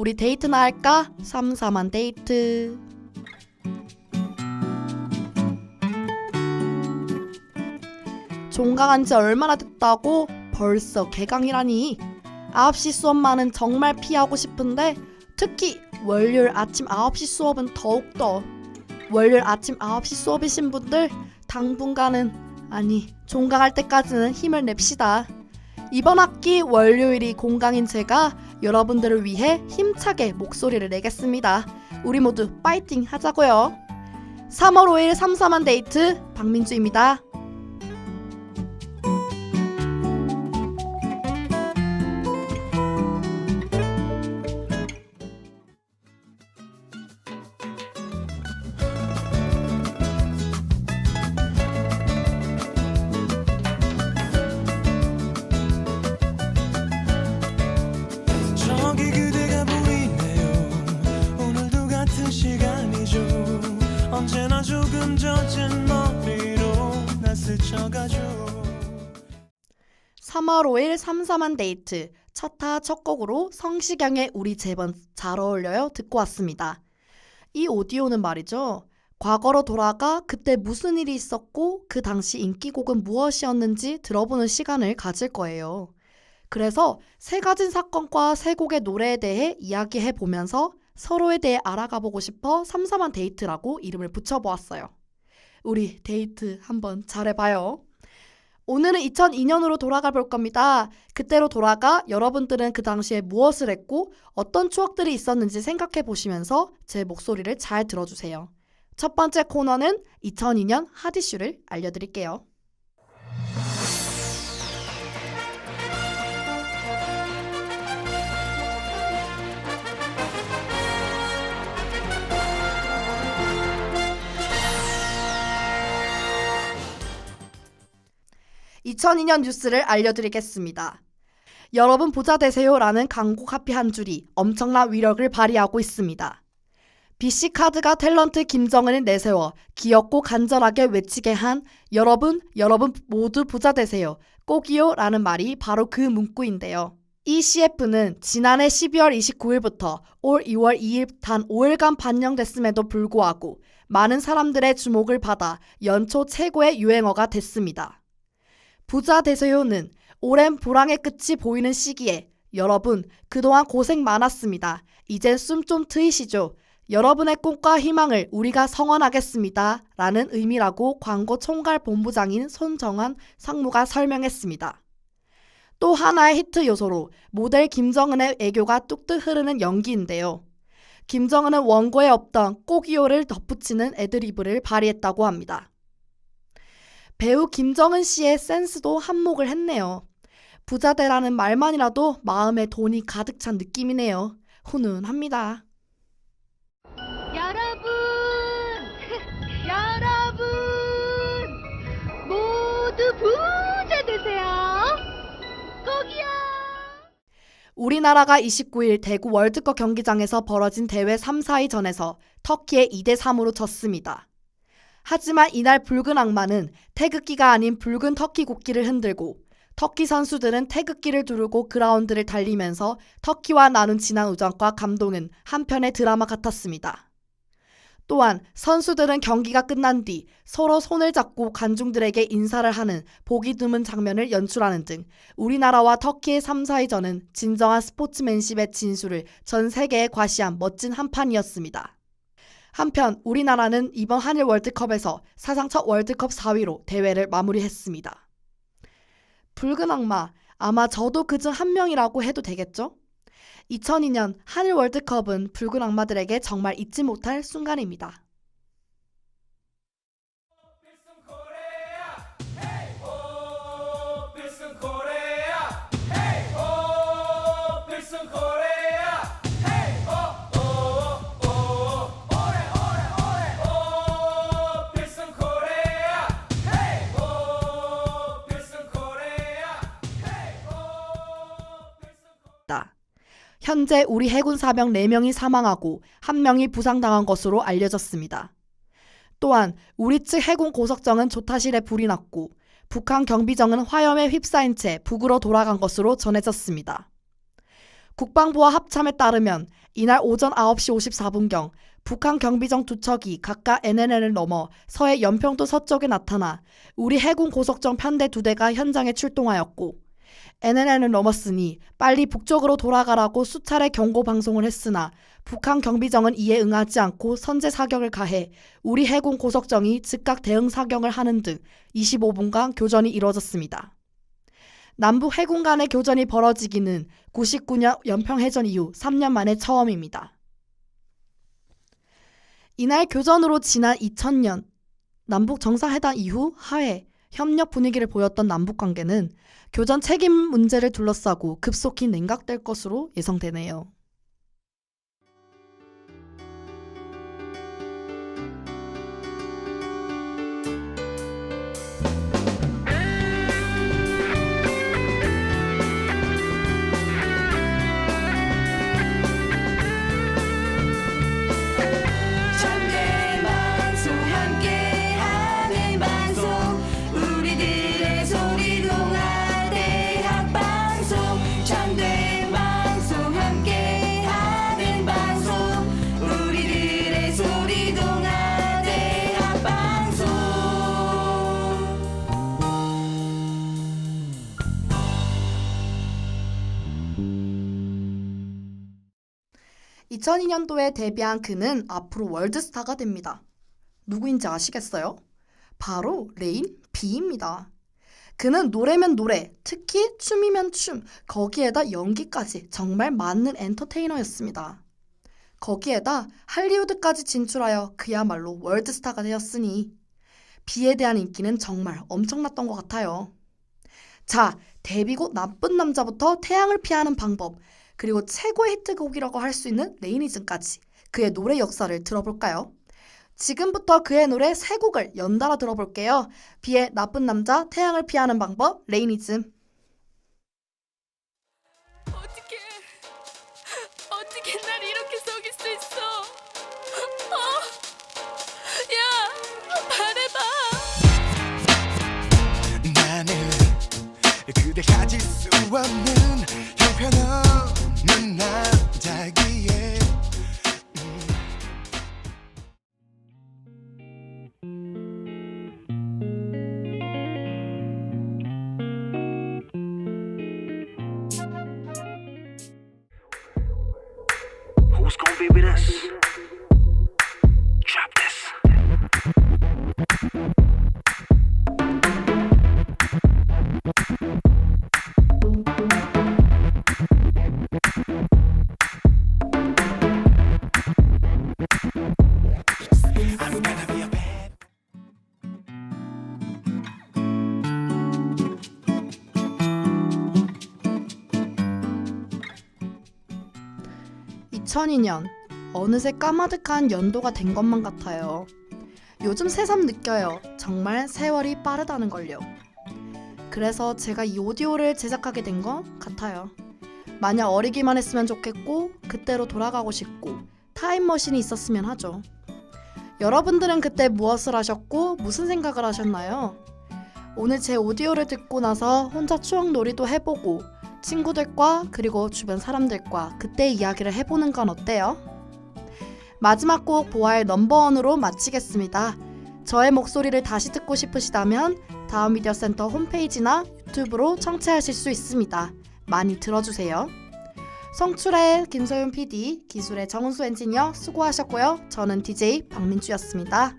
우리 데이트나 할까? 삼삼한 데이트. 종강한 지 얼마나 됐다고? 벌써 개강이라니. 9시 수업만은 정말 피하고 싶은데 특히 월요일 아침 9시 수업은 더욱더 월요일 아침 9시 수업이신 분들 당분간은 아니 종강할 때까지는 힘을 냅시다. 이번 학기 월요일이 공강인 제가 여러분들을 위해 힘차게 목소리를 내겠습니다. 우리 모두 파이팅 하자고요. 3월 5일 삼삼한 데이트 박민주입니다. 언제나 조금 젖은 머리로 나 스쳐가죠 3월 5일 삼삼한 데이트 첫타 첫 곡으로 성시경의 우리 제번 잘 어울려요 듣고 왔습니다. 이 오디오는 말이죠. 과거로 돌아가 그때 무슨 일이 있었고 그 당시 인기곡은 무엇이었는지 들어보는 시간을 가질 거예요. 그래서 세 가지 사건과 세 곡의 노래에 대해 이야기해 보면서 서로에 대해 알아가 보고 싶어 삼삼한 데이트라고 이름을 붙여보았어요. 우리 데이트 한번 잘해봐요. 오늘은 2002년으로 돌아가 볼 겁니다. 그때로 돌아가 여러분들은 그 당시에 무엇을 했고 어떤 추억들이 있었는지 생각해 보시면서 제 목소리를 잘 들어주세요. 첫 번째 코너는 2002년 핫이슈를 알려드릴게요. (2002년) 뉴스를 알려드리겠습니다. 여러분 부자 되세요라는 광고 카피 한 줄이 엄청난 위력을 발휘하고 있습니다. BC카드가 탤런트 김정은을 내세워 귀엽고 간절하게 외치게 한 여러분, 여러분 모두 부자 되세요. 꼭이요 라는 말이 바로 그 문구인데요. 이 CF는 지난해 12월 29일부터 올 2월 2일 단 5일간 반영됐음에도 불구하고 많은 사람들의 주목을 받아 연초 최고의 유행어가 됐습니다. 부자 되세요는 오랜 불황의 끝이 보이는 시기에 여러분 그동안 고생 많았습니다. 이젠 숨 좀 트이시죠. 여러분의 꿈과 희망을 우리가 성원하겠습니다. 라는 의미라고 광고 총괄 본부장인 손정환 상무가 설명했습니다. 또 하나의 히트 요소로 모델 김정은의 애교가 뚝뚝 흐르는 연기인데요. 김정은은 원고에 없던 꼭이요를 덧붙이는 애드리브를 발휘했다고 합니다. 배우 김정은 씨의 센스도 한몫을 했네요. 부자되라는 말만이라도 마음에 돈이 가득 찬 느낌이네요. 훈훈합니다. 여러분, 여러분, 모두 부자 되세요. 꼭이요. 우리나라가 29일 대구 월드컵 경기장에서 벌어진 대회 3, 4위전에서 터키에 2대 3으로 졌습니다. 하지만 이날 붉은 악마는 태극기가 아닌 붉은 터키 국기를 흔들고 터키 선수들은 태극기를 두르고 그라운드를 달리면서 터키와 나눈 진한 우정과 감동은 한편의 드라마 같았습니다. 또한 선수들은 경기가 끝난 뒤 서로 손을 잡고 관중들에게 인사를 하는 보기 드문 장면을 연출하는 등 우리나라와 터키의 3, 4위전은 진정한 스포츠맨십의 진수를 전 세계에 과시한 멋진 한판이었습니다. 한편 우리나라는 이번 한일 월드컵에서 사상 첫 월드컵 4위로 대회를 마무리했습니다. 붉은 악마, 아마 저도 그중 한 명이라고 해도 되겠죠? 2002년 한일 월드컵은 붉은 악마들에게 정말 잊지 못할 순간입니다. 필승 다. 현재 우리 해군 사병 4명이 사망하고 1명이 부상당한 것으로 알려졌습니다. 또한 우리 측 해군 고석정은 조타실에 불이 났고 북한 경비정은 화염에 휩싸인 채 북으로 돌아간 것으로 전해졌습니다. 국방부와 합참에 따르면 이날 오전 9시 54분경 북한 경비정 두 척이 각각 NNL을 넘어 서해 연평도 서쪽에 나타나 우리 해군 고속정 편대 두 대가 현장에 출동하였고 NNL을 넘었으니 빨리 북쪽으로 돌아가라고 수차례 경고 방송을 했으나 북한 경비정은 이에 응하지 않고 선제 사격을 가해 우리 해군 고속정이 즉각 대응 사격을 하는 등 25분간 교전이 이뤄졌습니다. 남북 해군 간의 교전이 벌어지기는 99년 연평해전 이후 3년 만에 처음입니다. 이날 교전으로 지난 2000년 남북 정상회담 이후 하해, 협력 분위기를 보였던 남북 관계는 교전 책임 문제를 둘러싸고 급속히 냉각될 것으로 예상되네요. 2002년도에 데뷔한 그는 앞으로 월드스타가 됩니다. 누구인지 아시겠어요? 바로 레인 B입니다. 그는 노래면 노래, 특히 춤이면 춤, 거기에다 연기까지 정말 맞는 엔터테이너였습니다. 거기에다 할리우드까지 진출하여 그야말로 월드스타가 되었으니 B에 대한 인기는 정말 엄청났던 것 같아요. 자, 데뷔곡 나쁜 남자부터 태양을 피하는 방법, 그리고 최고의 히트곡이라고 할 수 있는 레이니즘까지 그의 노래 역사를 들어볼까요? 지금부터 그의 노래 세 곡을 연달아 들어볼게요. 비의 나쁜 남자, 태양을 피하는 방법, 레이니즘. 어떻게 어떻게 날 이렇게 속일 수 있어? 어? 야, 말해봐. 나는 그대 가질 수 없는 Vamos con vibras. 2002년 어느새 까마득한 연도가 된 것만 같아요. 요즘 새삼 느껴요. 정말 세월이 빠르다는 걸요. 그래서 제가 이 오디오를 제작하게 된 것 같아요. 마냥 어리기만 했으면 좋겠고 그때로 돌아가고 싶고 타임머신이 있었으면 하죠. 여러분들은 그때 무엇을 하셨고 무슨 생각을 하셨나요? 오늘 제 오디오를 듣고 나서 혼자 추억 놀이도 해보고 친구들과 그리고 주변 사람들과 그때 이야기를 해보는 건 어때요? 마지막 곡 보아의 넘버원으로 마치겠습니다. 저의 목소리를 다시 듣고 싶으시다면 다음 미디어 센터 홈페이지나 유튜브로 청취하실 수 있습니다. 많이 들어주세요. 성출의 김소윤 PD, 기술의 정은수 엔지니어 수고하셨고요. 저는 DJ 박민주였습니다.